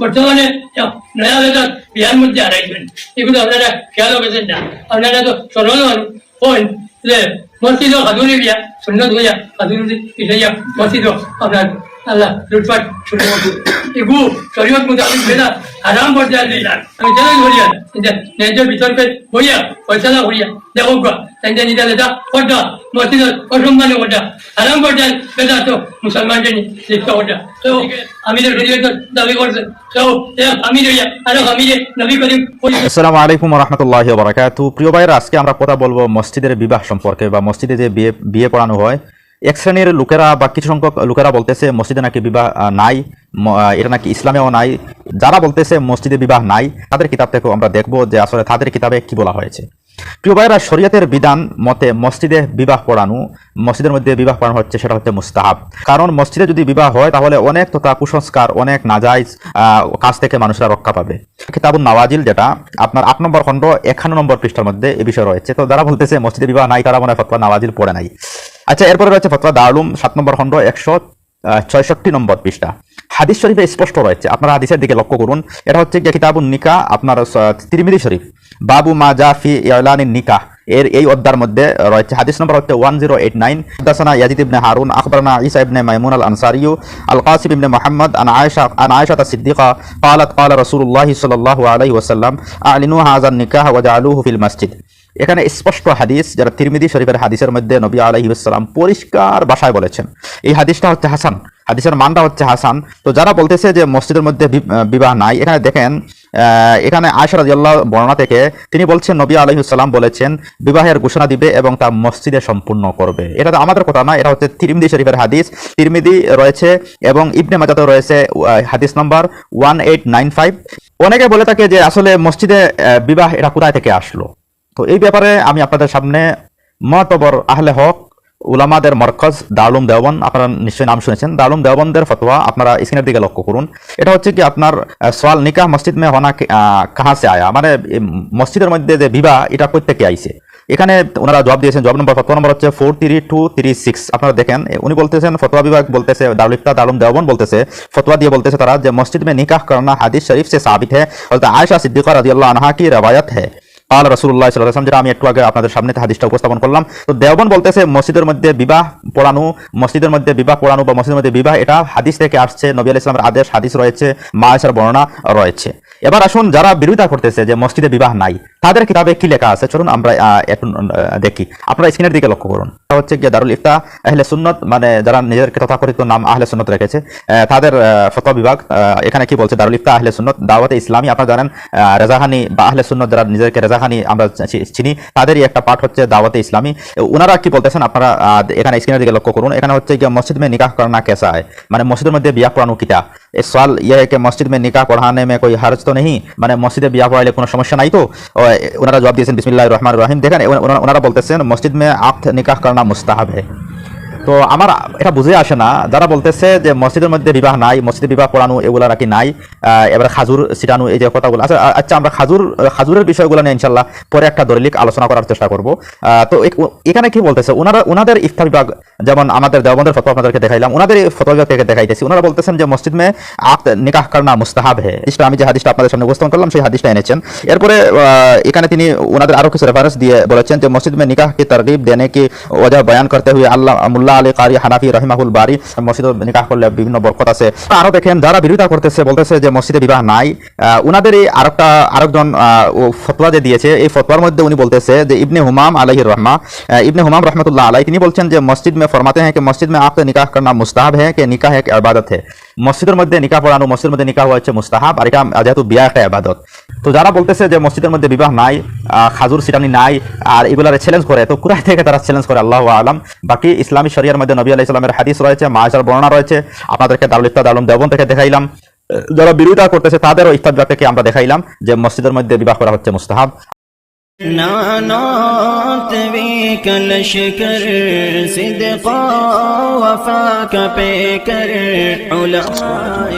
বর্তমানে নয়া বেদাত বিয়ার মধ্যে আড়াইবেন এগুলো আপনারা খেয়ালও পেয়েছেন না আপনারা তো সরল মানুষ হন যে মসজিদ হাদুরি বিয়া সুন্নত হইয়া হাদুরি ইসাইয়া মসজিদ আপনার মোতাবিক বেদাত আরাম পর্যায়ে দিলাম আমি জানাই বিতর্কে হইয়া হইয়া, দেখো গা তাই নিজা লেদা, ওটা মসজিদ অসম্মানে ওটা বেদাত তো ওটা। তো শরীয়ত দাবি তো আমির হইয়া, আরও আমিরে নবী করিম আসসালামু আলাইকুম প্রিয় ভাইয়েরা, আজকে আমরা কথা বলব মসজিদের বিবাহ সম্পর্কে বা মসজিদে যে বিয়ে বিয়ে পড়ানো হয় এক শ্রেণির লোকেরা বা কিছু সংখ্যক লোকেরা বলতেছে, মসজিদে নাকি বিবাহ নাই এটা নাকি ইসলামেও নাই। যারা বলতেছে, মসজিদে বিবাহ নাই, তাদের কিতাব থেকেও আমরা দেখব যে আসলে তাদের কিতাবে কি বলা হয়েছে। প্রিয় ভাইয়েরা, শরীয়তের বিধান মতে মসজিদে বিবাহ পড়ানো, মসজিদের মধ্যে বিবাহ পড়ানো হচ্ছে, সেটা হচ্ছে মুস্তাহাব। কারণ মসজিদে যদি বিবাহ হয়, তাহলে অনেক তথা কুসংস্কার, অনেক নাজাইজ কাজ থেকে মানুষরা রক্ষা পাবে। কিতাবুল নওয়াজিল, যেটা আপনার আট নম্বর খণ্ড একান্ন নম্বর পৃষ্ঠার মধ্যে এ বিষয় রয়েছে। তো যারা বলতেছে, মসজিদে বিবাহ নাই, তারা মনে হয় ফতোয়া নওয়াজিল পড়ে নাই। আচ্ছা এরপরে রয়েছে ফতোয়া দারুম সাত নম্বর খণ্ড একশো ছয়ষট্টি নম্বর পৃষ্ঠা হাদিস শরীফে স্পষ্ট রয়েছে আপনারা হাদিসের দিকে লক্ষ্য করুন এটা হচ্ছে গিয়ে কিতাবুন নিকা আপনার স- তিরমিজি শরীফ বাবু মা জাফি ইলানিন নিকা এর এই অধ্যার মধ্যে রয়েছে হাদিস নম্বর হচ্ছে one zero eight nine হাদাসানা Yazid ইবনে হারুন আখবরনা ঈসা ইবনে মাইমুন আল আনসারিয়ু আল কাসিম ইবনে মুহাম্মদ আন আয়েশা আন আয়েশা সিদ্দিকা قالت قال رسول الله صلى الله عليه وسلم اعلنوا هذا النكاح وجعلوه في المسجد এখানে স্পষ্ট হাদিস যারা তিরমিদি শরীফের হাদিসের মধ্যে নবী আলাইহিসাল্লাম পরিষ্কার ভাষায় বলেছেন। এই হাদিসটা হচ্ছে হাসান। হাদিসের মানটা হচ্ছে হাসান। তো যারা বলতেছে যে মসজিদের মধ্যে বিবাহ নাই, এখানে দেখেন এখানে আয়সা রাজিয়াল্লাহ বর্ণনা থেকে তিনি বলছেন, নবী আলহিসাল্লাম বলেছেন, বিবাহের ঘোষণা দিবে এবং তা মসজিদে সম্পূর্ণ করবে। এটা তো আমাদের কথা না, এটা হচ্ছে তিরমিদি শরীফের হাদিস। তিরমিদি রয়েছে এবং ইবনে মাজাতে রয়েছে হাদিস নম্বর ওয়ান এইট নাইন ফাইভ। অনেকে বলে থাকে যে আসলে মসজিদে বিবাহ এটা কোথায় থেকে আসলো? তো এই ব্যাপারে আমি আপনাদের সামনে মতবর আহলে হক উলামাদের মরকজ দারুম দেওয়ান আপনারা নিশ্চয়ই নাম শুনেছেন। দারুম দেওয়ানদের ফতোয়া আপনারা স্ক্রিনের দিকে লক্ষ্য করুন। এটা হচ্ছে কি আপনার সোয়াল নিকাহ মসজিদ মে হনা কাহা সে আয়া? মানে মসজিদের মধ্যে যে বিবাহ, এটা কোথেকে আইছে। এখানে ওনারা জবাব দিয়েছেন জব নম্বর, ফতোয়া নম্বর হচ্ছে four three two three six. আপনারা দেখেন উনি বলতেছেন, ফতোয়া বিভাগ বলতেছে, দারুল ইফতা দারুম দেওবন বলতেছে, ফতোয়া দিয়ে বলতেছে তারা যে মসজিদ মে নিকাহ করানা হাদিস শরীফ সে সাবিত হ্যাঁ আয়সা সিদ্দিকা রাজি আল্লাহ আনহা কি রবায়ত হ্যাঁ কাল রসুল্লাহ সাল্লাম যেটা আমি একটু আগে আপনাদের সামনে হাদিসটা উপস্থাপন করলাম। তো দেওবন বলতেছে মসজিদের মধ্যে বিবাহ পড়ানো মসজিদের মধ্যে বিবাহ পড়ানো বা মসজিদের মধ্যে বিবাহ এটা হাদিস থেকে আসছে নবী আলাইহিস সালামের আদেশ হাদিস রয়েছে মায়ের বর্ণনা রয়েছে। এবার আসুন যারা বিরোধিতা করতেছে যে মসজিদে বিবাহ নাই তাদের কিতাবে কি লেখা আছে? চলুন আমরা আহ, দেখি। আপনারা স্ক্রিনের দিকে লক্ষ্য করুন। হচ্ছে গিয়ে দারুল ইফতা আহলে সুন্নত মানে যারা নিজেদেরকে তথাকথিত নাম আহলে সুন্নত রেখেছে তাদের ফতোয়া বিভাগ এখানে কি বলছে? দারুল ইফতা আহলে সুন্নত দাওয়াতে ইসলামী আপনারা জানেন রেজাহানি বা আহলে সুন্নত যারা নিজেদেরকে রেজাহানি আমরা চি- চিনি তাদেরই একটা পাঠ হচ্ছে দাওয়াতে ইসলামী ওনারা কি বলতেছেন আপনারা আহ, এখানে স্ক্রিনের দিকে লক্ষ্য করুন এখানে হচ্ছে গিয়ে মসজিদ মে নিকাহ করনা কেসা হয় মানে মসজিদের মধ্যে বিয়া পড়ানো কিটা এই সওয়াল ইয়ে है कि मस्जिद में निकाह पढ़ाने में कोई हर्ज तो नहीं মানে মসজিদে বিয়া পড়াইলে কোনো সমস্যা নাই তো ও, ওনারা জবাব দিয়েছেন বিসমিল্লাহ রহমান রহিম দেখেন ওনা- ওনা- ওনারা বলতেছেন মসজিদ মে আক্ত নিকাহ করনা মুস্তাহাব है তো আমার এটা বুঝে আসে না। যারা বলতেছে যে মসজিদের মধ্যে বিবাহ নাই, মসজিদে বিবাহ পড়ানো এগুলো নাকি নাই এবার খাজুর ছিটানো এই যে কথাগুলো। আচ্ছা আচ্ছা আমরা খাজুর খাজুরের বিষয়গুলো নিয়ে ইনশাল্লাহ পরে একটা দলিলিক আলোচনা করার চেষ্টা করব। তো এখানে কি বলতেছে? ওনারা ওনাদের ইফতার বিভাগ, যেমন আমাদের দেওবন্দের ফটো আপনাদেরকে দেখাইলাম ওনাদের ফটো বিভাগ থেকে দেখাইতেছি? ওনারা বলতেছেন যে মসজিদ মে আপ নিকাহ করনা মুস্তাহাব হে। ইসলাম আমি যে হাদিসটা আপনাদের সামনে উপস্থাপন করলাম, সেই হাদিসটা এনেছেন। এরপরে এখানে তিনি ওনাদের আরও কিছু রেফারেন্স দিয়ে বলেছেন যে মসজিদ মে নিকাহ কি তরগিব দেনে কি ওজা বয়ান করতে হুয়ে আল্লাহ মুল্লা আলী কারি হানাফি রহিমাহুল বাড়ি মসজিদ নিকাহ করলে বিভিন্ন বরকত আছে। আরও দেখেন, যারা বিরোধিতা করতেছে, বলতেছে যে মসজিদে বিবাহ নাই। উনাদের এই আরেকটা, আরেকজন ফতোয়া যে দিয়েছে, এই ফতোয়ার মধ্যে উনি বলতেছে যে ইবনে হুমাম আলহির রহমা ইবনে হুমাম রহমতুল্লাহ আলাই তিনি বলছেন যে মসজিদ মে ফরমাতে হ্যাঁ মসজিদ মে আপকে নিকাহ করনা মুস্তাহাব হ্যাঁ কে, নিকাহ এক আবাদত হ্যাঁ। মসজিদের মধ্যে নিকাহ পড়ানো, মসজিদের মধ্যে নিকাহ হওয়া হচ্ছে মুস্তাহাব, আর এটা যেহেতু বিয়া একটা আবাদত তো যারা বলতেছে যে মসজিদের মধ্যে বিবাহ নাই খাজুর সিটানি নাই আর এগুলার চ্যালেঞ্জ করে তো কুরাই থেকে তারা চ্যালেঞ্জ করে আল্লাহ আলম বাকি ইসলামী শরিয়ার মধ্যে নবী আলাইহি সাল্লামের হাদিস রয়েছে মাহাজার বর্ণনা রয়েছে আপনাদেরকে দারুল ইফতাদ আলম দেবন থেকে দেখাইলাম আহ, যারা বিরোধিতা করতেছে তাদেরও ইফতাদ থেকে আমরা দেখাইলাম যে মসজিদের মধ্যে বিবাহ করা হচ্ছে মুস্তাহাব نعنات بك لشكر صدقا وفاك بكر علماء